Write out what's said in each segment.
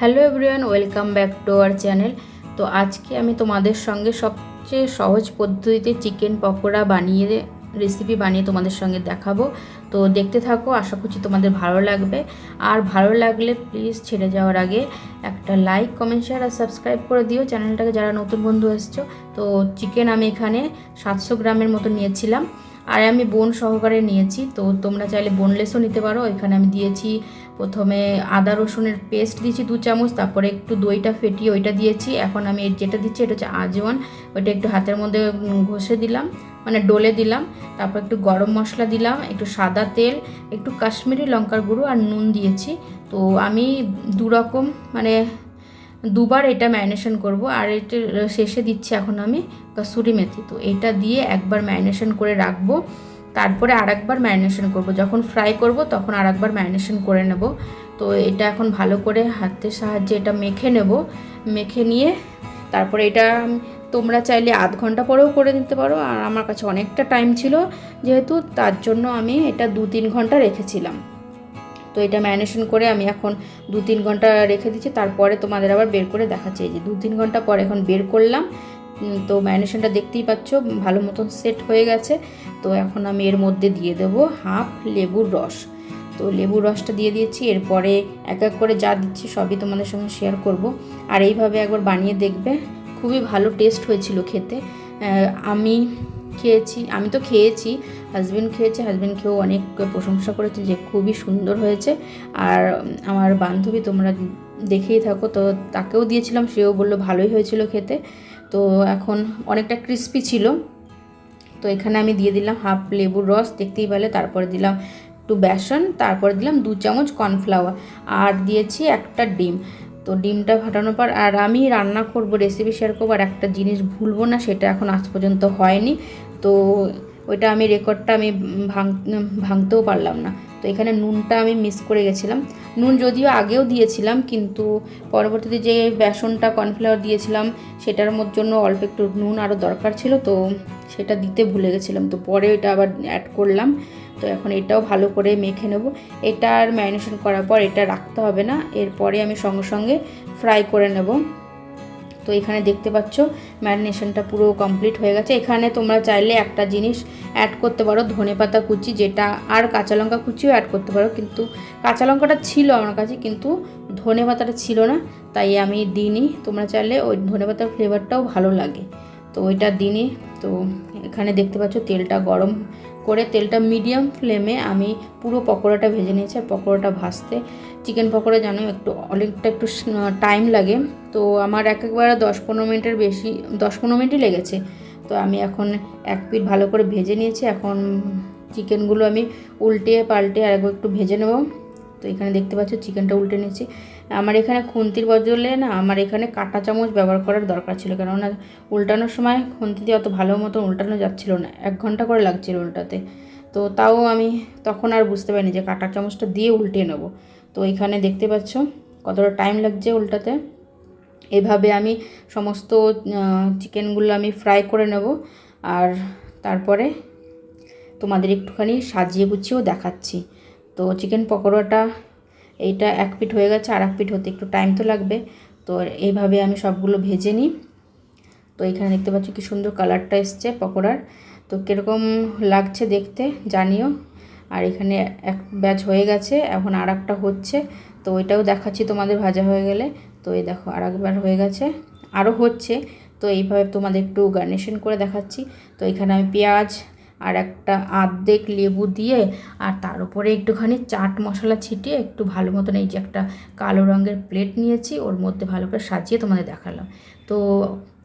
Hello everyone, welcome back to our channel. তো আজকে আমি তোমাদের সঙ্গে সবচেয়ে সহজ পদ্ধতিতে চিকেন পকোড়া বানিয়ে রেসিপি বানিয়ে তোমাদের সঙ্গে দেখাবো। তো দেখতে থাকো, আশা করছি তোমাদের ভালো লাগবে। আর ভালো লাগলে প্লিজ ছেড়ে যাওয়ার আগে একটা লাইক কমেন্ট শেয়ার আর সাবস্ক্রাইব করে দিও। চ্যানেলটাকে যারা নতুন বন্ধু এসছো, তো চিকেন আমি এখানে সাতশো গ্রামের মতো নিয়েছিলাম। আর আমি বোন সহকারে নিয়েছি, তো তোমরা চাইলে বোনলেসও নিতে পারো। এখানে আমি দিয়েছি প্রথমে আদা রসুনের পেস্ট দিয়েছি দু চামচ, তারপরে একটু দইটা ফেটিয়ে ওইটা দিয়েছি। এখন আমি যেটা দিচ্ছি এটা হচ্ছে আজওয়ান। ওইটা একটু হাতের মধ্যে ঘষে দিলাম মানে ডলে দিলাম। তারপর একটু গরম মশলা দিলাম, একটু সাদা তেল, একটু কাশ্মীরি লঙ্কার গুঁড়ো আর নুন দিয়েছি। তো আমি দু রকম মানে দুবার এটা ম্যারিনেশন করব। আর এটা শেষে দিচ্ছি এখন আমি কসুরি মেথি। তো এটা দিয়ে একবার ম্যারিনেশন করে রাখব। তারপরে আরেকবার ম্যারিনেশন করব। যখন ফ্রাই করব, তখন আরেকবার ম্যারিনেশন করে নেব। তো এটা এখন ভালো করে হাতের সাহায্যে এটা মেখে নেব। মেখে নিয়ে তারপরে এটা তোমরা চাইলে আধ ঘণ্টা পরেও করে নিতে পারো। আর আমার কাছে অনেকটা টাইম ছিল, যেহেতু তার জন্য আমি এটা দু তিন ঘণ্টা রেখেছিলাম। তো এটা ম্যারিনেশন করে আমি এখন দু তিন ঘণ্টা রেখে দিচ্ছি। তারপরে তোমাদের আবার বের করে দেখাচ্ছি। যে দু তিন ঘণ্টা পর এখন বের করলাম। তো ম্যারিনেশনটা দেখতেই পাচ্ছ, ভালো মতন সেট হয়ে গেছে। তো এখন আমি এর মধ্যে দিয়ে দেব হাফ লেবুর রস। তো লেবুর রসটা দিয়ে দিয়েছি, এরপরে এক এক করে যা দিচ্ছি সবই তোমাদের সঙ্গে শেয়ার করব। আর এইভাবে একবার বানিয়ে দেখবে, খুবই ভালো টেস্ট হয়েছিল খেতে। আমি খেয়েছি, আমি তো খেয়েছি হাজব্যান্ড খেয়েছে হাজব্যান্ড খেয়েও অনেক প্রশংসা করেছে যে খুবই সুন্দর হয়েছে। আর আমার বান্ধবী তোমরা দেখেই থাকো, তো তাকেও দিয়েছিলাম, সেও বলল ভালোই হয়েছিল খেতে। তো এখন অনেকটা ক্রিস্পি ছিল। তো এখানে আমি দিয়ে দিলাম হাফ লেবুর রস, দেখতেই পেলে। তারপরে দিলাম একটু বেসন, তারপরে দিলাম দু চামচ কর্নফ্লাওয়ার আর দিয়েছি একটা ডিম। তো ডিমটা ফাটানোর পর, আর আমি রান্না করব রেসিপি শেয়ার করব, আর একটা জিনিস ভুলবো না, সেটা এখন আজ পর্যন্ত হয়নি। তো ওইটা আমি রেকর্ডটা আমি ভাঙ ভাঙতেও পারলাম না। তো এখানে নুনটা আমি মিস করে গেছিলাম। নুন যদিও আগেও দিয়েছিলাম, কিন্তু পরবর্তীতে যে বেসনটা কর্নফ্লাওয়ার দিয়েছিলাম, সেটার জন্য অল্প একটু নুন আরও দরকার ছিল, তো সেটা দিতে ভুলে গেছিলাম। তো পরে এটা আবার অ্যাড করলাম। তো এখন এটাও ভালো করে মেখে নেব। এটা আর ম্যারিনেশন করার পর এটা রাখতে হবে না। এরপরে আমি সঙ্গে সঙ্গে ফ্রাই করে নেব। তো এখানে দেখতে পাচ্ছ, ম্যারিনেশনটা পুরো কমপ্লিট হয়ে গেছে। এখানে তোমরা চাইলে একটা জিনিস অ্যাড করতে পারো, ধনে পাতা কুচি যেটা, আর কাঁচা লঙ্কা কুচিও অ্যাড করতে পারো। কিন্তু কাঁচা লঙ্কাটা ছিল আমার কাছে, কিন্তু ধনে পাতাটা ছিল না, তাই আমি দিইনি। তোমরা চাইলে ওই ধনে পাতার ফ্লেভারটাও ভালো লাগে। তো ওইটা দিনই তো এখানে দেখতে পাচ্ছ তেলটা গরম করে তেলটা মিডিয়াম ফ্লেমে আমি পুরো পকোড়াটা ভেজে নিয়েছি আর পকোড়াটা ভাজতে। চিকেন পকোড়া জানো একটু অনেকটা একটু টাইম লাগে। তো আমার এক একবার দশ পনেরো মিনিটের বেশি, দশ পনেরো মিনিটই লেগেছে। তো আমি এখন এক পিঠ ভালো করে ভেজে নিয়েছি। এখন চিকেনগুলো আমি উল্টে পাল্টে আর একবার একটু ভেজে নেব। তো এখানে দেখতে পাচ্ছ চিকেনটা উল্টে নিয়েছি। আমার এখানে খুন্তির বদলে না আমার এখানে কাঁটা চামচ ব্যবহার করার দরকার ছিল, কেননা উল্টানোর সময় খুন্তি দিয়ে অত ভালো মতো উল্টানো যাচ্ছিল না, এক ঘণ্টা করে লাগছিল উল্টাতে। তো তাও আমি তখন আর বুঝতে পারিনি যে কাঁটা চামচটা দিয়ে উল্টে নেব। তো এখানে দেখতে পাচ্ছ কতটা টাইম লাগছে উল্টাতে। এভাবে আমি সমস্ত চিকেনগুলো আমি ফ্রাই করে নেব আর তারপরে তোমাদের একটুখানি সাজিয়ে গুছিয়েও দেখাচ্ছি। তো চিকেন পকোড়াটা এইটা এক পিঠ হয়ে গেছে, আর এক পিঠ হতে একটু টাইম তো লাগবে। তো এইভাবে আমি সবগুলো ভেজে নিই। তো এখানে দেখতে পাচ্ছ কি সুন্দর কালারটা এসছে পকোড়ার। তো কীরকম লাগছে দেখতে জানিও। আর এখানে এক ব্যাচ হয়ে গেছে, এখন আর একটা হচ্ছে। তো ওইটাও দেখাচ্ছি তোমাদের ভাজা হয়ে গেলে। তো এই দেখো আর একবার হয়ে গেছে, আরও হচ্ছে। তো এইভাবে তোমাদের একটু গার্নিশন করে দেখাচ্ছি। তো এখানে আমি পেঁয়াজ আর একটা আর্ধেক লেবু দিয়ে আর তার উপরে একটুখানি চাট মশলা ছিটিয়ে একটু ভালো মতন এই যে একটা কালো রঙের প্লেট নিয়েছি, ওর মধ্যে ভালো করে সাজিয়ে তোমাদের দেখালাম। তো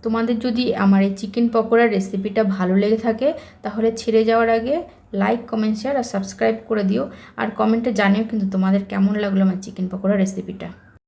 তোমাদের যদি আমার এই চিকেন পকোড়ার রেসিপিটা ভালো লেগে থাকে, তাহলে ছেড়ে যাওয়ার আগে লাইক কমেন্ট শেয়ার আর সাবস্ক্রাইব করে দিও। আর কমেন্টে জানিও কিন্তু তোমাদের কেমন লাগল আমার চিকেন পকোড়ার রেসিপিটা